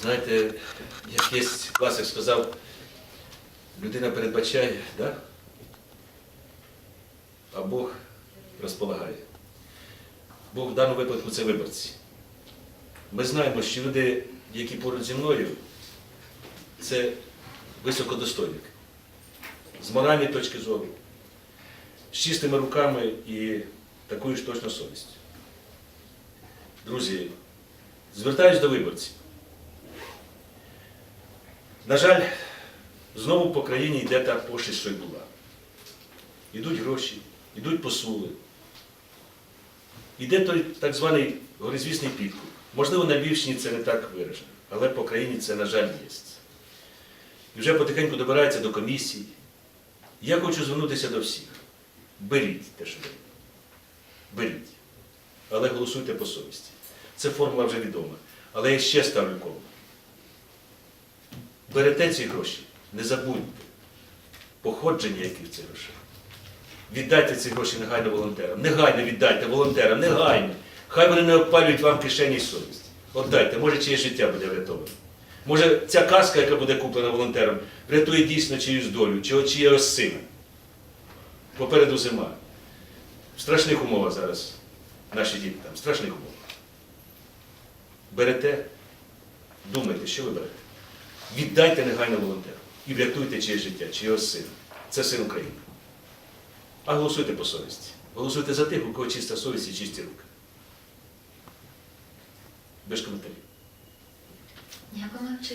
Знаєте, як є класик сказав, людина передбачає, да? а Бог розполагає. Бог в даному випадку це виборці. Ми знаємо, що люди, які поруч зі мною, це високодостойники. З моральної точки зору, з чистими руками і такою ж точно совістю. Друзі, звертаюсь до виборців. На жаль, знову по країні йде та пошесть, що й була. Ідуть гроші, ідуть посули. Іде той так званий горизвісний підкуп. Можливо, на Львівщині це не так виражено, але по країні це, на жаль, є. І вже потихеньку добирається до комісій. Я хочу звернутися до всіх. Беріть те, що дають. Беріть. Але голосуйте по совісті. Це формула вже відома. Але я ще ставлю кому берете ці гроші, не забудьте походження яких цих грошей. Віддайте ці гроші негайно волонтерам. Негайно віддайте волонтерам, негайно. Хай вони не опалюють вам кишені і совість. Отдайте, може чиє життя буде врятоване. Може ця казка, яка буде куплена волонтером, врятує дійсно чиюсь долю, чи чиєгось сина. Попереду зима. В страшних умовах зараз наші діти там, в страшних умовах. Берете, думайте, що ви берете. Віддайте негайно волонтеру і врятуйте чиє життя, чиє сина. Це син України. А голосуйте по совісті. Голосуйте за тих, у кого чиста совість і чисті руки. Без коментарів. Чи